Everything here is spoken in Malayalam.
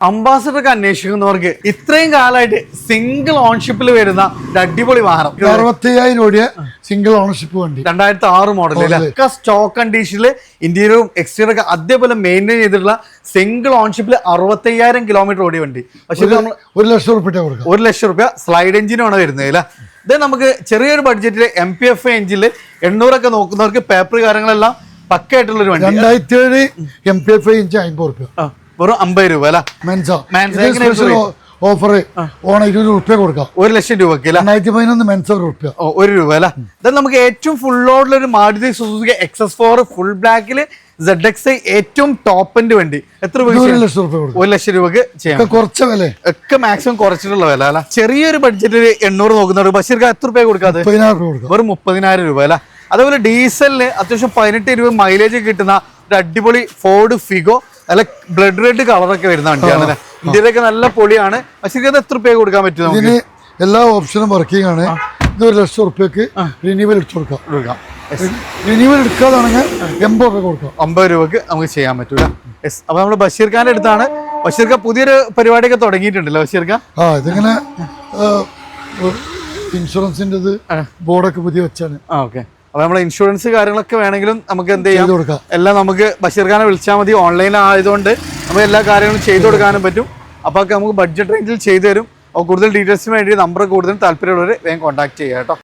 അംബാസഡർക്ക് അന്വേഷിക്കുന്നവർക്ക് ഇത്രയും കാലമായിട്ട് സിംഗിൾ ഓൺഷിപ്പിൽ വരുന്ന ഒരു അടിപൊളി വാഹനം. അറുപത്തയ്യായിരം രൂപ സിംഗിൾ ഓണർഷിപ്പ് വണ്ടി. രണ്ടായിരത്തി ആറ് മോഡൽ. ഒക്കെ സ്റ്റോക്ക് കണ്ടീഷനിൽ ഇന്ത്യയിലും എക്സ്റ്റീരിയർ ഒക്കെ അതേപോലെ മെയിന്റെയിൻ ചെയ്തിട്ടുള്ള സിംഗിൾ ഓൺഷിപ്പിൽ അറുപത്തയ്യായിരം കിലോമീറ്റർ ഓടിയ വണ്ടി. പക്ഷെ നമ്മൾ ഒരു ലക്ഷം റുപ്യ ഒരു ലക്ഷം റുപ്യ സ്ലൈഡ് എഞ്ചിനാണ് വരുന്നത് അല്ലേ? ഇത് നമുക്ക് ചെറിയൊരു ബഡ്ജറ്റിൽ എം പി എഫ് എഞ്ചിൽ എണ്ണൂറൊക്കെ നോക്കുന്നവർക്ക് പേപ്പർ കാര്യങ്ങളെല്ലാം പക്കായിട്ടുള്ള ഒരു വണ്ടി. രണ്ടായിരത്തി ഏഴ് എം പി എഫ് എഞ്ച് അമ്പത് റുപ്യ ആ, വെറും അമ്പത് രൂപ അല്ല? മെൻസോ. മെൻസോ സ്പെഷ്യൽ ഓഫർ ഓൺ ഇരുപത് റുപ്യ കൊടുക്കാം. ഒരു ലക്ഷം രൂപക്ക് രണ്ടായിരത്തി പതിനൊന്ന് മെൻസ ഓ, ഒരു രൂപ അല്ല? ഇത് നമുക്ക് ഏറ്റവും ഫുൾ ലോഡിൽ ഒരു Maruti Suzuki Access four full ബ്ലാക്കിൽ സെഡ് എക്സ് ഏറ്റവും ടോപ്പിന്റെ വണ്ടി. എത്ര രൂപ ഒരു ലക്ഷം രൂപ കൊടുക്കാം. ഒരു ലക്ഷം രൂപക്ക് ചെയ്യാം. കുറച്ച് വില ഒക്കെ മാക്സിമം കുറച്ചിട്ടുള്ള വില അല്ല? ചെറിയൊരു ബഡ്ജറ്റിൽ എണ്ണൂറ് നോക്കുന്നവർക്ക് ബഷീർക്ക് എത്ര രൂപ കൊടുക്കാതെ? രൂപ വെറും മുപ്പതിനായിരം രൂപ അല്ല? അതേപോലെ ഡീസലിന് അത്യാവശ്യം പതിനെട്ട് ഇരുപത് മൈലേജ് കിട്ടുന്ന ഒരു അടിപൊളി ഫോർഡ് ഫിഗോ നല്ല ബ്ലഡ് റെഡ് കളറൊക്കെ വരുന്ന വണ്ടിയാണ് ഇന്ത്യയിലൊക്കെ നല്ല പൊളിയാണ്. ബഷീർക്ക് ഇത് എത്ര രൂപ കൊടുക്കാൻ പറ്റും ഇതിന് എല്ലാ ഓപ്ഷനും വർക്കിംഗ് ആണ്. ഇത് ഒരു ലക്ഷം റുപ്യക്ക് റിന്യൂവൽ എടുത്തു കൊടുക്കാം. കൊടുക്കാം. റിന്യൂവൽ എടുക്കാതാണെങ്കിൽ എൺപത് രൂപ കൊടുക്കാം. അമ്പത് രൂപക്ക് നമുക്ക് ചെയ്യാൻ പറ്റൂല. യെസ് അപ്പൊ നമ്മൾ ബഷീർ ഖാന്റെ അടുത്താണ്. ബഷീർ ഖാൻ പുതിയൊരു പരിപാടിയൊക്കെ തുടങ്ങിയിട്ടുണ്ടല്ലോ ബഷീർ ഖാൻ ആ ഇതിങ്ങനെ ഇൻഷുറൻസിന്റെ ബോർഡൊക്കെ പുതിയ വെച്ചാണ്. ആ ഓക്കെ. അപ്പൊ നമ്മളെ ഇൻഷുറൻസ് കാര്യങ്ങളൊക്കെ വേണമെങ്കിലും നമുക്ക് എന്ത് ചെയ്യാം? എല്ലാം നമുക്ക് ബഷീർ ഖാനെ വിളിച്ചാൽ മതി. ഓൺലൈൻ ആയതുകൊണ്ട് നമുക്ക് എല്ലാ കാര്യങ്ങളും ചെയ്തു കൊടുക്കാനും പറ്റും. അപ്പോൾ നമുക്ക് ബഡ്ജറ്റ് റേഞ്ചിൽ ചെയ്തു തരും. അപ്പോൾ കൂടുതൽ ഡീറ്റെയിൽസിന് വേണ്ടി നമ്പർ കൂടുതൽ താല്പര്യമുള്ളവർ വേഗം കോൺടാക്ട് ചെയ്യാം കേട്ടോ.